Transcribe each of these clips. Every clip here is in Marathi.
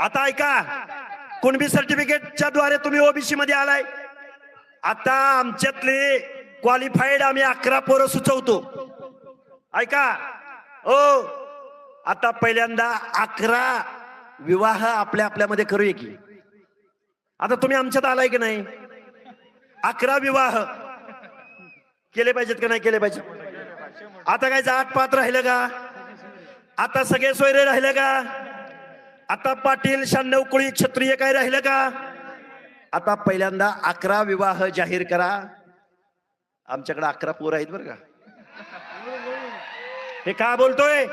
आता ऐका कुणबी सर्टिफिकेटच्या द्वारे तुम्ही ओबीसी मध्ये आलाय? आता आमच्यातले क्वालिफाईड आम्ही अकरा पोरं सुचवतो. ऐका ओ आता पहिल्यांदा अकरा विवाह आपल्या आपल्यामध्ये करूया की. आता तुम्ही आमच्यात आलाय की नाही? अकरा विवाह केले पाहिजेत का नाही केले पाहिजे आता काय जात पात राहिलं का? आता सगळे सोयरे राहिले का? आता पाटील शहाण्णव कुळी क्षत्रिय काय राहिलं का? आता पहिल्यांदा अकरा विवाह जाहीर करा. आमच्याकडे अकरा पोर आहेत बरं का. हे का बोलतोय?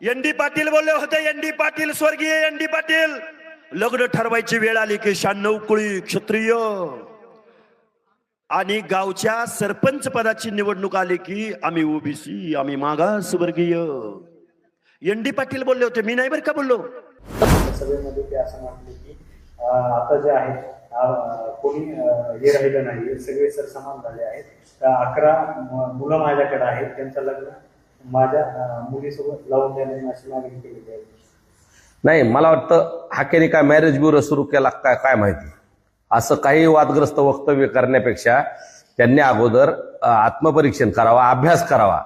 एन डी पाटील बोलले होते एन डी पाटील स्वर्गीय एन डी पाटील. लग्न ठरवायची वेळ आली की शहाण्णव कुळी क्षत्रिय. आणि गावच्या सरपंच पदाची निवडणूक आली की आम्ही ओबीसी आम्ही मागास वर्गीय एन डी पाटील बोलले होते. मी नाही बरं का बोललो? सभेमध्ये ते असं म्हटले की आता जे आहे कोणी हे राहिलं नाही सगळे सर समान झाले आहेत. तर अकरा मुलं माझ्याकडे आहेत. त्यांचं लग्न माझ्या मुलीसोबत लावून देण्याची अशी मागणी केलेली आहे. नाही मला वाटतं हाकेने काय मॅरेज ब्युरो सुरू केला काय काय माहिती. असं काही वादग्रस्त वक्तव्य करण्यापेक्षा त्यांनी अगोदर आत्मपरीक्षण करावा अभ्यास करावा.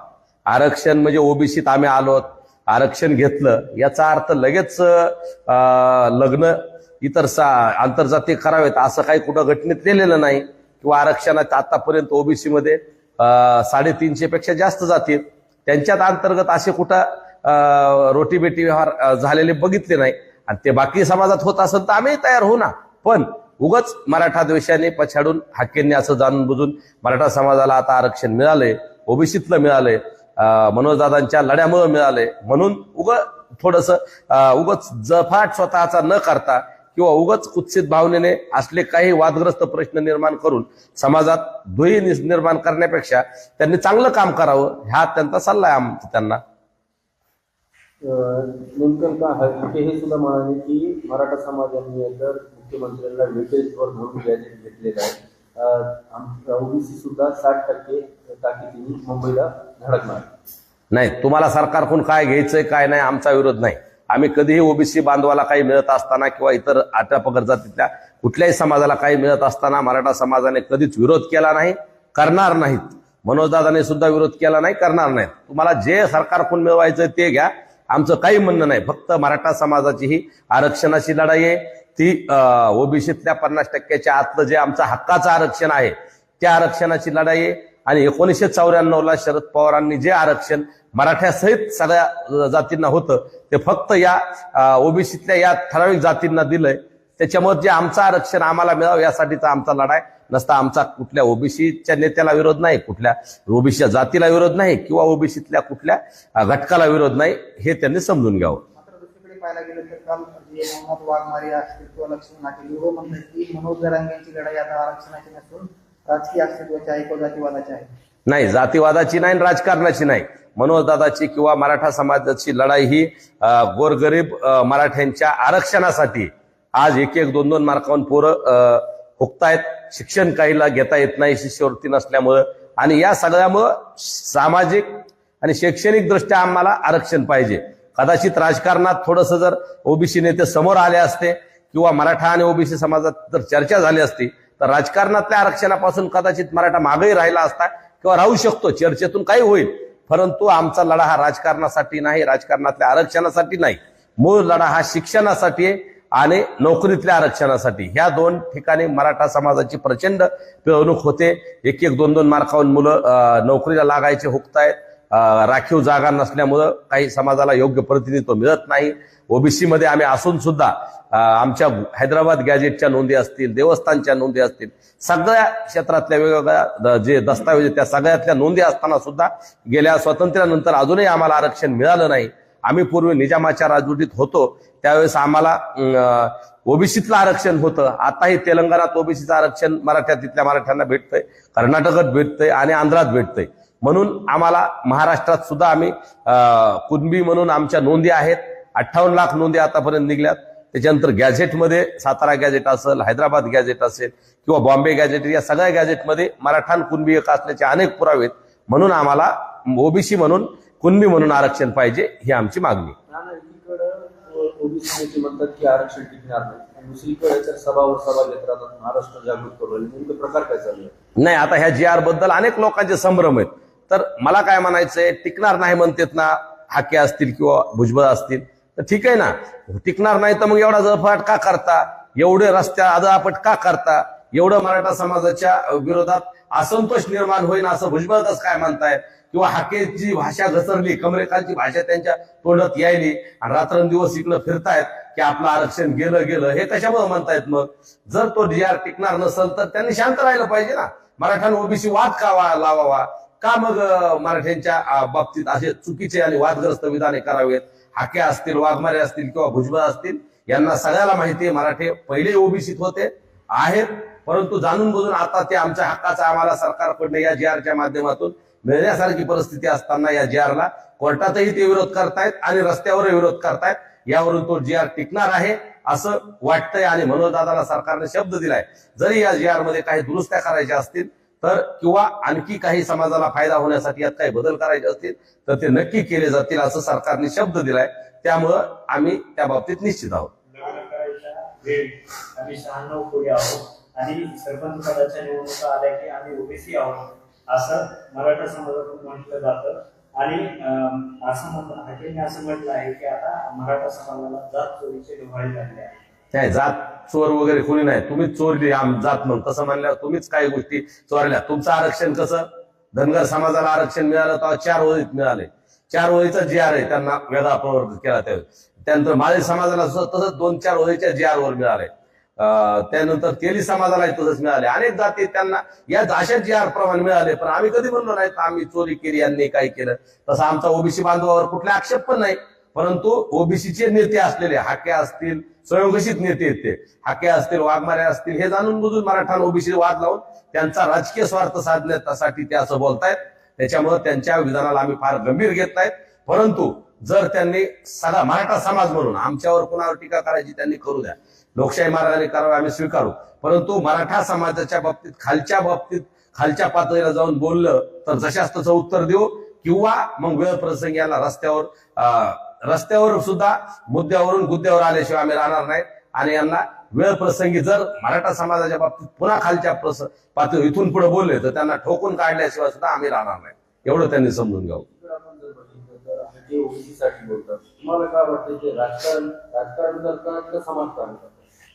आरक्षण म्हणजे ओबीसीत आम्ही आलोत आरक्षण घेतलं याचा अर्थ लगेच लग्न इतर सा आंतरजातीय करावेत असं काही कुठं घटनेत नेलेलं नाही. किंवा आरक्षणात आतापर्यंत ओबीसीमध्ये साडेतीनशे पेक्षा जास्त जातील त्यांच्यात अंतर्गत असे कुठं रोटीबेटी व्यवहार झालेले बघितले नाही. आणि ते बाकी समाजात होत असेल तर आम्ही तयार होऊ ना. पण उगच मराठा द्वेषाने पछाडून हाकेंनी असं जाणून बुजून मराठा समाजाला आता आरक्षण मिळालंय. ओबीसीतलं मिळालंय. मनोजदादांच्या लढ्यामुळे मिळाले. म्हणून उग थोडस उगच जफाट स्वतःचा न करता किंवा उगच कुत्सित भावनेने असले काही वादग्रस्त प्रश्न निर्माण करून समाजात दुही निर्माण करण्यापेक्षा त्यांनी चांगलं काम करावं ह्या त्यांचा सल्ला आहे आमचा त्यांना. नेमकं का हे सुद्धा म्हणाले की मराठा समाजाने जर मुख्यमंत्र्यांना वेटेजवर म्हणून घेतलेलं आहे. ओबीसी सुद्धा साठ टक्के ताकदीने मुंबईला धडकणार नाही तुम्हाला सरकारकडून काय घ्यायचंय काय नाही आमचा विरोध नाही. आम्ही कधीही ओबीसी बांधवाला काही मिळत असताना किंवा इतर आट्या पगड जातीतल्या कुठल्याही समाजाला काही मिळत असताना मराठा समाजाने कधीच विरोध केला नाही करणार नाहीत. मनोजदादाने सुद्धा विरोध केला नाही करणार नाहीत. तुम्हाला जे सरकारकडून मिळवायचं ते घ्या. आमचं काही म्हणणं नाही. फक्त मराठा समाजाची ही आरक्षणाची लढाई आहे. ती ओबीसीतल्या पन्नास टक्क्याच्या आतलं जे आमचं हक्काचं आरक्षण आहे त्या आरक्षणाची लढाई आहे. आणि एकोणीसशे चौऱ्याण्णवला शरद पवारांनी जे आरक्षण मराठ्यासहित सगळ्या जातींना होतं ते फक्त या ओबीसीतल्या या ठराविक जातींना दिलंय. त्याच्यामुळे जे आमचं आरक्षण आम्हाला मिळावं यासाठीचा आमचा लढाय. नसता आमचा कुठल्या ओबीसीच्या नेत्याला विरोध नाही कुठल्या ओबीसीच्या जातीला विरोध नाही किंवा ओबीसीतल्या कुठल्या घटकाला विरोध नाही हे त्यांनी समजून घ्यावं. पाहायला गेलं तर काल जे मोहम्मद वाघमारे असतील किंवा लक्ष्मण हो, म्हणतात की मनोज जरांगेंची लढाई आता आरक्षणाची नसून राजकीय अस्तित्वाची आहे किंवा जातीवादाची आहे? नाही जातीवादाची नाही आणि राजकारणाची नाही. मनोजदादाची किंवा मराठा समाजाची लढाई ही गोरगरीब मराठ्यांच्या आरक्षणासाठी आज एक एक दोन दोन मार्कावरून पोरं हुकतायत. शिक्षण काहीला घेता येत नाही शिष्यवृत्ती नसल्यामुळं. आणि या सगळ्यामुळं सामाजिक आणि शैक्षणिक दृष्ट्या आम्हाला आरक्षण पाहिजे. कदाचित राजकारणात थोडस जर ओबीसी नेते समोर आले असते किंवा मराठा आणि ओबीसी समाजात जर चर्चा झाली असती तर राजकारणातल्या आरक्षणापासून कदाचित मराठा मागही राहिला असता किंवा राहू शकतो. चर्चेतून काही होईल. परंतु आमचा लढा हा राजकारणासाठी नाही राजकारणातल्या आरक्षणासाठी नाही. मूळ लढा हा शिक्षणासाठी आहे आणि नोकरीतल्या आरक्षणासाठी. ह्या दोन ठिकाणी मराठा समाजाची प्रचंड पिळवणूक होते. एक एक दोन दोन मार्कावरून मुलं नोकरीला लागायचे हुकतायत. राखीव जागा नसल्यामुळं काही समाजाला योग्य प्रतिनिधित्व मिळत नाही. ओबीसी मध्ये आम्ही असून सुद्धा आमच्या हैदराबाद गॅजेटच्या नोंदी असतील देवस्थानच्या नोंदी असतील सगळ्या क्षेत्रातल्या वेगवेगळ्या जे दस्तावेज आहेत, त्या सगळ्यातल्या नोंदी असताना सुद्धा गेल्या स्वातंत्र्यानंतर अजूनही आम्हाला आरक्षण मिळालं नाही. आम्ही पूर्वी निजामाच्या राजवटीत होतो त्यावेळेस आम्हाला ओबीसीतलं आरक्षण होतं. आताही तेलंगणात ओबीसीचं आरक्षण मराठ्यात तिथल्या मराठ्यांना भेटतंय कर्नाटकात भेटतंय आणि आंध्रात भेटतंय. म्हणून आम्हाला महाराष्ट्रात सुद्धा आम्ही कुणबी म्हणून आमच्या नोंदी आहेत. अठ्ठावन्न लाख नोंदी आतापर्यंत निघल्यात. त्याच्यानंतर गॅझेटमध्ये सातारा गॅझेट असेल हैदराबाद गॅझेट असेल किंवा बॉम्बे गॅझेट या सगळ्या गॅझेटमध्ये मराठा कुणबी एक असल्याचे अनेक पुरावे आहेत. म्हणून आम्हाला ओबीसी म्हणून कुणबी म्हणून आरक्षण पाहिजे ही आमची मागणी. ओबीसी नेते म्हणतात की आरक्षण टिकणार नाही. आणि दुसरीकडे तर सभावर सभा घेत राहतात महाराष्ट्र जागृत करू राहिले. नेमकं प्रकार काय चालू आहे नाही आता ह्या जी आरबद्दल अनेक लोकांचे संभ्रम आहेत. तर मला काय म्हणायचंय टिकणार नाही म्हणतात ना हाके असतील किंवा भुजबळ असतील. तर ठीक आहे ना. टिकणार नाही तर मग एवढा जळफाट का करता? एवढे रस्त्या आजापट का करता? एवढं मराठा समाजाच्या विरोधात असंतोष निर्माण होईल असं भुजबळदास काय म्हणतायत किंवा हाकेची भाषा घसरली कमरेखालची भाषा त्यांच्या तोंडात यायली आणि रात्रंदिवस इकडं फिरतायत की आपलं आरक्षण गेलं गेलं हे कशामुळे म्हणतायत मग? जर तो डी टिकणार नसेल तर त्यांनी शांत राहिलं पाहिजे ना. मराठ्यानं ओबीसी वाद का वा- लावावा? का मग मराठ्यांच्या बाबतीत असे चुकीचे आणि वादग्रस्त विधाने करावेत? हाके असतील वाघमारे असतील किंवा भुजबळ असतील यांना सगळ्याला माहिती आहे. मराठे पहिले ओबीसीत होते आहेत परंतु जाणून बुजून आता ते आमच्या हक्काचा आम्हाला सरकारकडनं या जी आरच्या माध्यमातून मिळण्यासारखी परिस्थिती असताना या जी आरला कोर्टातही ते विरोध करतायत आणि रस्त्यावरही विरोध करतायत. यावरून तो जी आर टिकणार आहे असं वाटतंय आणि मनोज दादाला सरकारने शब्द दिलाय. जरी या जी आरमध्ये काही दुरुस्त्या करायच्या असतील तर किंवा आणखी काही समाजाला फायदा होण्यासाठी यात काही बदल करायचे असतील तर ते नक्की केले जातील असं सरकारने शब्द दिलाय. त्यामुळं आम्ही त्या बाबतीत निश्चित आहोत. आणि सरपंच पदाच्या निवडणुका आल्या की आम्ही ओबीसी आहोत असं मराठा समाजातून म्हटलं जातं. आणि असं म्हण हाकेने असं म्हटलं आहे की आता मराठा समाजाला जात चोरीचे डोहाळे लागले जात चोर वगैरे कोणी नाही. तुम्हीच चोरली आम जात म्हणून. तसं म्हणल्यावर तुम्हीच काही गोष्टी चोरल्या. तुमचं आरक्षण कसं? धनगर समाजाला आरक्षण मिळालं तेव्हा चार वळीत मिळाले. चार वळीचा जी आर आहे. त्यांना वेगळा प्रवर्तित केला त्यावेळेस त्यानंतर माझे समाजाला तसंच दोन चार वळीच्या जी आर वर मिळाले. त्यानंतर तेली समाजालाही तसंच मिळाले. अनेक जाती त्यांना या अशा जी आर प्रमाण मिळाले. पण आम्ही कधी म्हणलो नाही तर आम्ही चोरी केली यांनी काय केलं. तसं आमचा ओबीसी बांधवावर कुठला आक्षेप पण नाही. परंतु ओबीसीचे नेते असलेले हाके असतील स्वयंघोषित नेते आहेत ते. हाके असतील वाघमारे असतील हे जाणून बुजून मराठा ओबीसी वाद लावून त्यांचा राजकीय स्वार्थ साधण्यासाठी ते असं बोलतायत. त्याच्यामुळे त्यांच्या विधानाला आम्ही फार गंभीर घेत नाहीत. परंतु जर त्यांनी सगळा मराठा समाज म्हणून आमच्यावर कुणावर टीका करायची त्यांनी करू द्या. लोकशाही मार्गाने करावे आम्ही स्वीकारू. परंतु मराठा समाजाच्या बाबतीत खालच्या बाबतीत खालच्या पातळीला जाऊन बोललं तर जशास तसं उत्तर देऊ किंवा मग वेळ प्रसंग याला रस्त्यावर अं, रस्त्यावर सुद्धा मुद्द्यावरून गुद्द्यावर आल्याशिवाय आम्ही राहणार नाही. आणि यांना वेळ प्रसंगी जर मराठा समाजाच्या बाबतीत पुन्हा खालच्या पातळी इथून पुढे बोलले तर त्यांना ठोकून काढल्याशिवाय सुद्धा आम्ही राहणार नाही. एवढं त्यांनी समजून घ्यावं. राजकारण राजकारण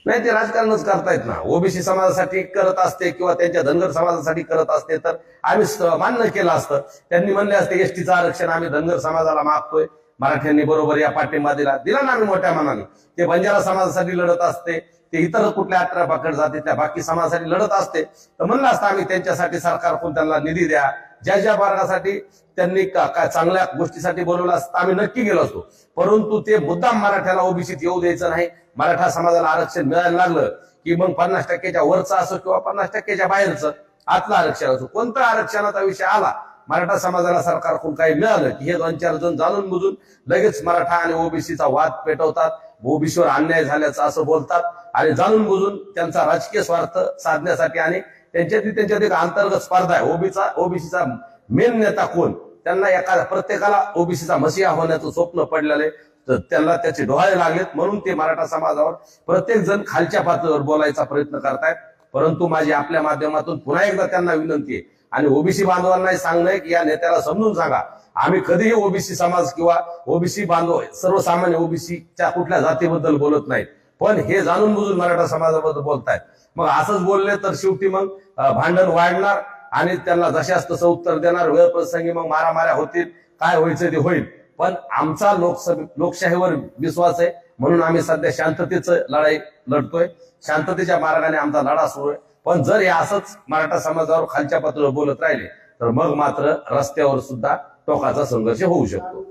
नाही ते राजकारणच करतायत ना. ओबीसी समाजासाठी करत असते किंवा त्यांच्या धनगर समाजासाठी करत असते तर आम्ही मान्य केलं असतं. त्यांनी म्हणले असते एसटीचं आरक्षण आम्ही धनगर समाजाला मागतोय. मराठ्यांनी बरोबर या पाठिंबा दिला दिला ना मोठ्या मनाने. ते बंजारा समाजासाठी लढत असते ते इतर कुठल्या अठरा पाकड जाते त्या बाकी समाजासाठी लढत असते. तर म्हणलं असतं आम्ही त्यांच्यासाठी सरकारकडून त्यांना निधी द्या ज्या ज्या मार्गासाठी त्यांनी का- चांगल्या गोष्टीसाठी बोलवलं असतं आम्ही नक्की गेलो असतो. परंतु ते मुद्दाम मराठ्याला ओबीसीत येऊ द्यायचं नाही. मराठा समाजाला आरक्षण मिळायला लागलं की मग पन्नास टक्क्याच्या वरचं असो किंवा पन्नास टक्क्याच्या बाहेरचं आतलं आरक्षण असो. कोणता आरक्षणाचा विषय आला मराठा समाजाला सरकारकडून काही मिळालं की हे दोन चार जण जाणून बुजून लगेच मराठा आणि ओबीसीचा वाद पेटवतात. ओबीसीवर अन्याय झाल्याचं असं बोलतात. आणि जाणून बुजून त्यांचा राजकीय स्वार्थ साधण्यासाठी आणि त्यांच्यात त्यांच्यात एक अंतर्गत स्पर्धा आहे. ओबीचा ओबीसीचा मेन नेता कोण? त्यांना एका प्रत्येकाला ओबीसीचा मसिहा होण्याचं स्वप्न पडलेलं आहे. तर त्यांना त्याचे डोहाळे लागलेत. म्हणून ते मराठा समाजावर प्रत्येक जण खालच्या पातळीवर बोलायचा प्रयत्न करतायत. परंतु माझी आपल्या माध्यमातून पुन्हा एकदा त्यांना विनंती आहे. आणि ओबीसी बांधवांनाही सांगणं की या नेत्याला समजून सांगा. आम्ही कधीही ओबीसी समाज किंवा ओबीसी बांधव सर्वसामान्य ओबीसीच्या कुठल्या जातीबद्दल बोलत नाहीत. पण हे जाणून बुजून मराठा समाजाबद्दल बोलतायत. मग असंच बोलले तर शेवटी मग भांडण वाढणार आणि त्यांना जशास तसं उत्तर देणार. वेळ प्रसंगी मग मारामाऱ्या होतील. काय व्हायचं ते होईल. पण आमचा लोकसभा लोकशाहीवर विश्वास आहे. म्हणून आम्ही सध्या शांततेचं लढाई लढतोय. शांततेच्या मार्गाने आमचा लढा सुरू आहे. पण जर हे असंच मराठा समाजावर खालच्या पातळीवर बोलत राहिले तर मग मात्र रस्त्यावर सुद्धा टोकाचा संघर्ष होऊ शकतो.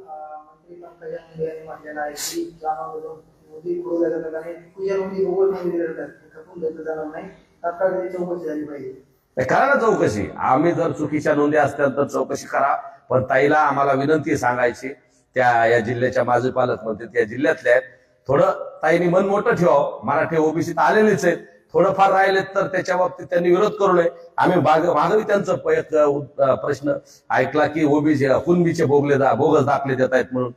चौकशी करा ना चौकशी. आम्ही जर चुकीच्या नोंदी असतील तर चौकशी करा. पण ताईला आम्हाला विनंती सांगायची. त्या या जिल्ह्याच्या माजी पालकमंत्री त्या जिल्ह्यातल्या आहेत. थोडं ताईने मन मोठं ठेवावं. मराठी ओबीसीत आलेलेच आहेत. थोडंफार राहिलेत तर त्याच्या बाबतीत त्यांनी विरोध करू नये. आम्ही मागवी त्यांचा त्यांचं प्रश्न ऐकला की ओबीसी कुणबीचे भोगले दा- बोगस दाखले देत आहेत म्हणून.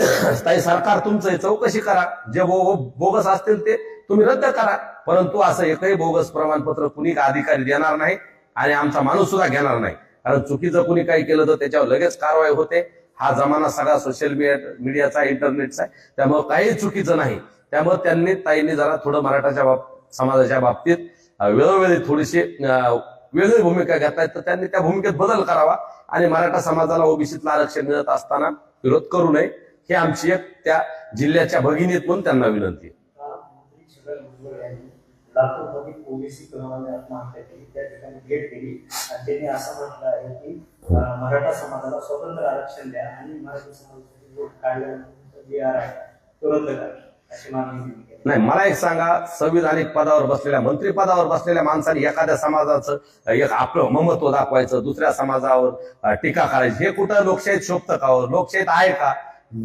ताई सरकार तुमचं चौकशी करा. जे बो- बोगस असतील ते तुम्ही रद्द करा. परंतु असं एकही बोगस प्रमाणपत्र कुणी अधिकारी देणार नाही आणि आमचा माणूस सुद्धा घेणार नाही. कारण चुकीचं कुणी काही केलं तर त्याच्यावर लगेच कारवाई होते. हा जमाना सगळा सोशल मीडिया मीडियाचा इंटरनेटचा आहे. त्यामुळे काही चुकीचं नाही. त्यामुळे त्यांनी ताईंनी जरा थोडं मराठाच्या बाबतीत समाजाच्या बाबतीत वेळोवेळी थोडीशी वेगळी भूमिका घेतायत तर त्यांनी त्या भूमिकेत बदल करावा आणि मराठा समाजाला ओबीसीतलं आरक्षण मिळत असताना विरोध करू नये हे आमची एक त्या जिल्ह्याच्या भगिनीत म्हणून त्यांना विनंती आहे. ओबीसी त्या ठिकाणी असं आहे की मराठा समाजाला स्वतंत्र आरक्षण द्या आणि मराठा समाजासाठी जे आर आहे तो रद्द करा. नाही मला एक सांगा संविधानिक पदावर बसलेल्या मंत्री पदावर बसलेल्या माणसाने एखाद्या समाजाचं एक आपलं ममत्व दाखवायचं दुसऱ्या समाजावर टीका करायची हे कुठं लोकशाहीत शोभत का हो? लोकशाहीत आहे का?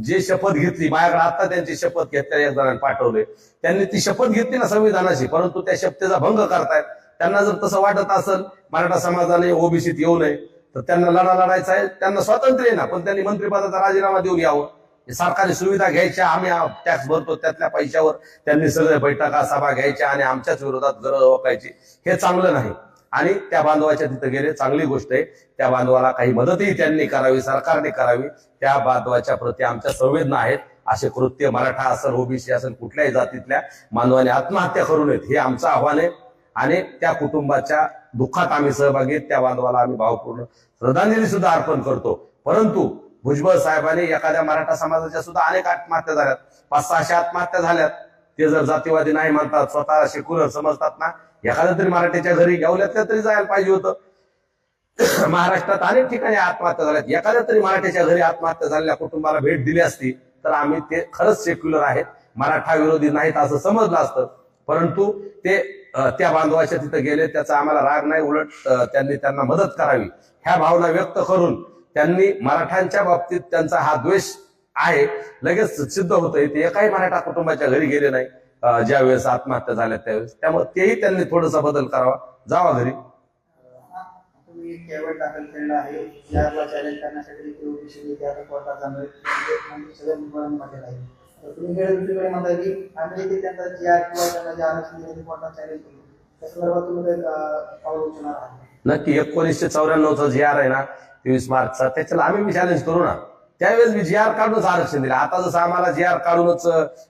जे शपथ घेतली माझ्याकडे आता त्यांची शपथ घेतल्या एक जणांनी पाठवले. त्यांनी ती शपथ घेतली ना संविधानाची परंतु त्या शपथेचा भंग करतायत. त्यांना जर तसं वाटत असेल मराठा समाजाने ओबीसीत येऊ नये तर त्यांना लढा लढायचा आहे त्यांना स्वातंत्र्य आहे ना पण त्यांनी मंत्रिपदाचा राजीनामा देऊन यावं. सरकारी सुविधा घ्यायच्या आम्ही टॅक्स भरतो त्यातल्या पैशावर. त्यांनी सगळे बैठका सभा घ्यायच्या आणि आमच्याच विरोधात गरज ओळखायची. हे चांगलं नाही. आणि त्या बांधवाच्या तिथे गेले. चांगली गोष्ट आहे. त्या बांधवाला काही मदतही त्यांनी करावी सरकारने करावी. त्या बांधवाच्या प्रती आमच्या संवेदना आहेत. असे कृत्य मराठा असेल ओबीसी असेल कुठल्याही जातीतल्या मानवाने आत्महत्या करू नयेत. हे आमचं आव्हान आहे. आणि त्या कुटुंबाच्या दुःखात आम्ही सहभागी आहेत. त्या बांधवाला आम्ही भावपूर्ण श्रद्धांजली सुद्धा अर्पण करतो. परंतु भुजबळ साहेबांनी एखाद्या मराठा समाजाच्या सुद्धा अनेक आत्महत्या झाल्यात. पाच सहाशे आत्महत्या झाल्यात. ते जर जातीवादी नाही म्हणतात स्वतः सेक्युलर समजतात ना एखाद्या तरी मराठीच्या घरी घेवल्यातल्या तरी जायला पाहिजे होतं. महाराष्ट्रात अनेक ठिकाणी आत्महत्या झाल्यात. एखाद्या तरी मराठीच्या घरी आत्महत्या झालेल्या कुटुंबाला भेट दिली असती तर आम्ही ते खरंच सेक्युलर आहेत. मराठा विरोधी नाहीत असं समजलं असतं. परंतु ते त्या बांधवाच्या तिथे गेले त्याचा आम्हाला राग नाही उलट त्यांनी त्यांना मदत करावी. ह्या भावना व्यक्त करून त्यांनी मराठ्यांच्या बाबतीत त्यांचा हा द्वेष आहे. लगेच सिद्ध होतंय. ते एकाही मराठा कुटुंबाच्या घरी गेले नाही. ज्या वेळेस आत्महत्या झाल्या त्यावेळेस. त्यामुळे तेही त्यांनी थोडासा बदल करावा. जावा घरी. दाखल केलेला आहे. याला चॅलेंज करण्यासाठी. म्हणजे नक्की एकोणीसशे चौऱ्याण्णवचा जी आर आहे ना तेवीस मार्चचा. त्याच्याला आम्ही मी चॅलेंज करू ना. त्यावेळेस मी जी आर काढूनच आरक्षण दिलं. आता जसं आम्हाला जी आर काढूनच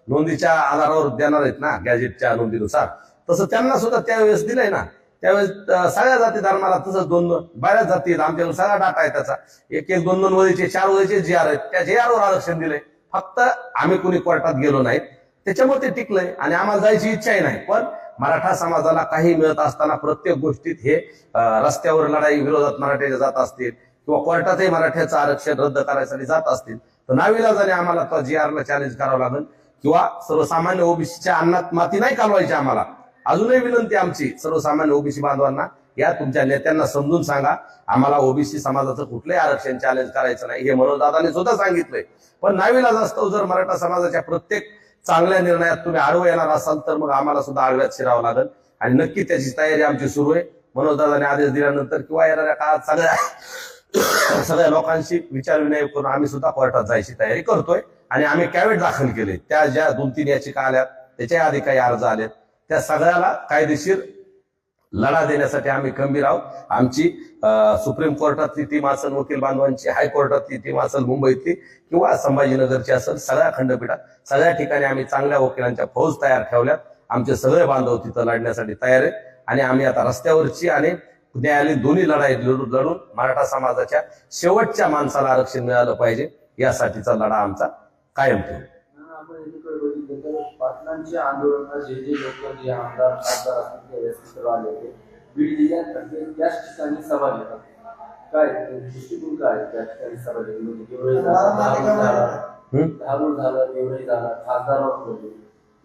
नोंदीच्या आधारावर देणार आहेत ना गॅजेटच्या नोंदीनुसार. तसं त्यांना सुद्धा त्यावेळेस दिलंय ना. त्यावेळेस सगळ्या जाती धर्माला तसंच दोन दोन बऱ्याच जाती आहेत. आमच्याकडे सगळा डाटा आहे त्याचा. एक एक दोन दोन वजेचे चार वजेचे जी आर आहेत. त्या जी वर आरक्षण दिलंय. फक्त आम्ही कोणी कोर्टात गेलो नाहीत. त्याच्यामुळे ते टिकलंय आणि आम्हाला जायची इच्छाही नाही. पण मराठा समाजाला काही मिळत असताना प्रत्येक गोष्टीत हे रस्त्यावर लढाई विरोधात मराठ्याच्या जात असतील किंवा कोर्टातही मराठ्याचं आरक्षण रद्द करायसाठी जात असतील तर नाविलाजाने आम्हाला तो जी आरला चॅलेंज करावं लागेल. किंवा सर्वसामान्य ओबीसीच्या अन्नात माती नाही कालवायची आम्हाला. अजूनही विनंती आमची सर्वसामान्य ओबीसी बांधवांना या तुमच्या नेत्यांना समजून सांगा. आम्हाला ओबीसी समाजाचं कुठलंही आरक्षण चॅलेंज करायचं नाही हे मनोजदादाने सुद्धा सांगितलंय. पण नाविलाज असतो जर मराठा समाजाच्या प्रत्येक चांगल्या निर्णयात तुम्ही आडवं येणार असाल तर मग आम्हाला सुद्धा आडव्यात शिरावं लागेल. आणि नक्की त्याची तयारी आमची सुरू आहे. मनोजदादाने आदेश दिल्यानंतर किंवा येणाऱ्या काळात सगळ्या सगळ्या लोकांशी विचारविनय करून आम्ही सुद्धा कोर्टात जायची तयारी करतोय. आणि आम्ही कॅवेट दाखल केले. त्या ज्या दोन तीन याचिका आल्या त्याच्या आधी काही अर्ज आलेत. त्या सगळ्याला कायदेशीर लढा देण्यासाठी आम्ही खंबीर आहोत. आमची सुप्रीम कोर्टातली टीम असेल वकील बांधवांची हायकोर्टातली टीम असेल मुंबईतली किंवा संभाजीनगरची असेल सगळ्या खंडपीठात सगळ्या ठिकाणी आम्ही चांगल्या वकिलांच्या फौज तयार ठेवल्यात. आमचे सगळे बांधव तिथं लढण्यासाठी तयार आहेत. आणि आम्ही आता रस्त्यावरची आणि न्यायालयीन दोन्ही लढाई लढून लढून मराठा समाजाच्या शेवटच्या माणसाला आरक्षण मिळालं पाहिजे. यासाठीचा लढा आमचा कायम ठेवू. पाटलांच्या आंदोलनात जे जे लोक जे आमदार खासदार असतील आले होते. बीड जिल्ह्यात त्याच ठिकाणी सभा घेतात. काय? दृष्टिकोन काय? त्या ठिकाणी सभा घेतली म्हणजे गेवराई झाला, धारूर झाला गेवराई झाला खासदारावर बोलले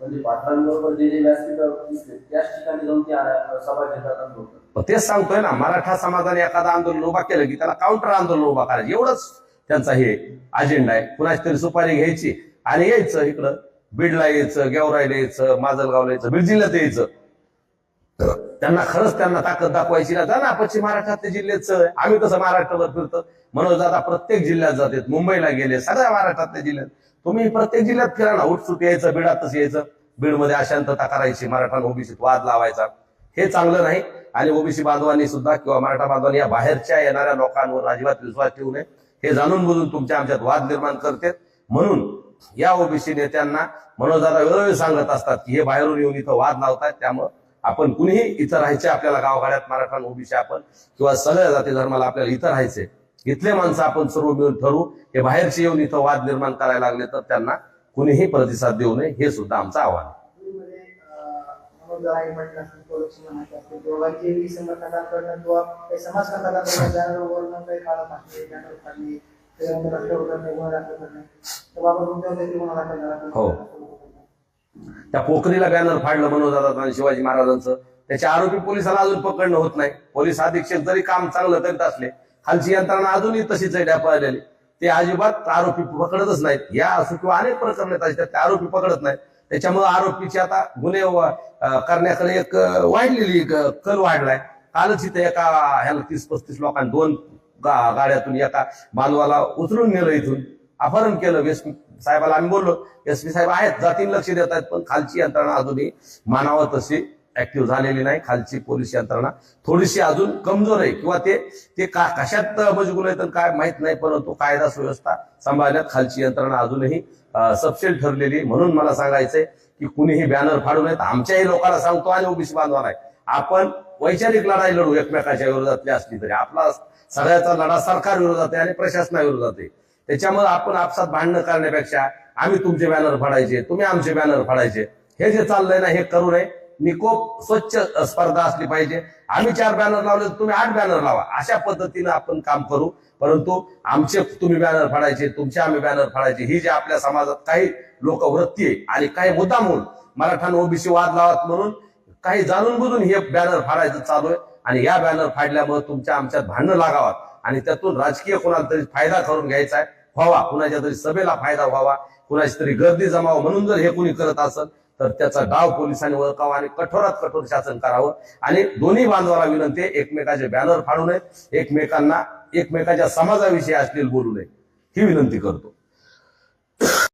म्हणजे पाटलांबरोबर जे जे व्यासपीठावर दिसले त्याच ठिकाणी जाऊन ते सभा घेतात तेच सांगतोय ना मराठा समाजाने एखादं आंदोलन उभा केलं की त्याला काउंटर आंदोलन उभा करायचं. एवढंच त्यांचा हे अजेंडा आहे. कुणाची तरी सुपारी घ्यायची आणि यायचं इकडं. बीडला यायचं गेवराईला यायचं माजलगावला यायचं बीड जिल्ह्यात यायचं. त्यांना खरंच त्यांना ताकद दाखवायची ना. जा ना पश्चिम महाराष्ट्रातल्या जिल्ह्याचं आम्ही कसं महाराष्ट्रावर फिरतो. मनोज दादा प्रत्येक जिल्ह्यात जातात. मुंबईला गेले सगळ्या महाराष्ट्रातल्या जिल्ह्यात. तुम्ही प्रत्येक जिल्ह्यात फिरा ना. उठसुट यायचं बीडातच यायचं. बीडमध्ये अशांतता करायची मराठा ओबीसीत वाद लावायचा. हे चांगलं नाही. आणि ओबीसी बांधवांनी सुद्धा किंवा मराठा बांधवांनी या बाहेरच्या येणाऱ्या लोकांवर अजिबात विश्वास ठेवू नये. हे जाणून बुजून तुमच्या आमच्यात वाद निर्माण करते म्हणून या ओबीसी नेत्यांना मनोजाला वेळोवेळी सांगत असतात की हे बाहेरून येऊन इथं वाद लावतात त्यामुळं आपण कुणीही इथं राहायचे आपल्याला गावगाड्यात मराठा ओबीसी आपण किंवा सगळ्या जाती धर्माला आपल्याला इथं राहायचे. इथले माणसं आपण सर्व मिळून ठरवू. हे बाहेरचे येऊन इथं वाद निर्माण करायला लागले तर त्यांना कुणीही प्रतिसाद देऊ नये हे सुद्धा आमचं आव्हान आहे. बीडमध्ये, अं, मनोज जरांगे पाटील असतील गोरक्षी माहिती असतील किंवा बाकी संघटनांकडनं किंवा काही समाजकंटकांकडनं बॅनरवरून काही काढत असले बॅनर काढणे त्याच्यानंतर रस्त्यावर करणे गुन्हा दाखल करणे तर बाबा तुमच्यावर देखील गुन्हा दाखल झाला त्या पोखरीला बॅनर फाडलं म्हणून जातात शिवाजी महाराजांचं. त्याचे आरोपी पोलिसाला अजून पकडणं होत नाही. पोलीस अधीक्षक जरी काम चांगलं करीत असले खालची यंत्रणा अजूनही तशीच आहे ते अजिबात आरोपी पकडतच नाहीत. या असो किंवा अनेक प्रकरण आहेत त्या आरोपी पकडत नाहीत. त्याच्यामुळे आरोपीची आता गुन्हे करण्याकडे एक वाढलेली एक, कल वाढलाय. कालच इथे एका ह्याला तीस पस्तीस लोकांनी दोन गा- गाड्यातून एका मानवाला उचलून नेलं इथून. अपहरण केलं. एस साहेबाला आम्ही बोललो एस पी साहेब आहेत जातीन लक्ष देत आहेत पण खालची यंत्रणा अजूनही मानावं तशी ऍक्टिव्ह झालेली नाही खालची पोलीस यंत्रणा थोडीशी अजून कमजोर आहे. किंवा ते ते का कशात मजगूल आहेत आणि काय माहीत नाही परंतु कायदा सुव्यवस्था सांभाळण्यात खालची यंत्रणा अजूनही सबसेल ठरलेली म्हणून मला सांगायचंय की कुणीही बॅनर फाडू नयेत. आमच्याही लोकांना सांगतो आणि ओबीसी बांधवांना आहे आपण वैचारिक लढाई लढू एकमेकाच्या विरोधातली असली तरी. आपला सगळ्याचा लढा सरकार विरोधात आहे आणि प्रशासनाविरोधात आहे. त्याच्यामुळे आपण आपसात भांडणं करण्यापेक्षा आम्ही तुमचे बॅनर फाडायचे तुम्ही आमचे बॅनर फाडायचे. हे जे चाललंय ना हे करू नये. निकोप स्वच्छ स्पर्धा असली पाहिजे. आम्ही चार बॅनर लावले तुम्ही आठ बॅनर लावा. अशा पद्धतीनं आपण काम करू. परंतु आमचे तुम्ही बॅनर फाडायचे तुमचे आम्ही बॅनर फाडायचे. ही जी आपल्या समाजात काही लोक वृत्ती आहे आणि काही मुद्दा म्हणून मराठा ओबीसी वाद लावत म्हणून काही जाणून बुजून हे बॅनर फाडायचं चालू आहे. आणि या बॅनर फाडल्यामुळे तुमच्या आमच्यात भांडणं लागावात आणि त्यातून राजकीय कोणाला तरी फायदा करून घ्यायचा आहे व्हावा. कुणाच्या तरी सभेला फायदा व्हावा. कुणाची तरी गर्दी जमावं म्हणून जर हे कुणी करत असेल तर त्याचा डाव पोलिसांनी ओळखावा आणि कठोरात कठोर शासन करावं. आणि दोन्ही बांधवाला विनंती आहे एकमेकाचे बॅनर फाडू नयेत एकमेकांना एकमेकाच्या समाजाविषयी असलेलं बोलू नये. ही विनंती करतो.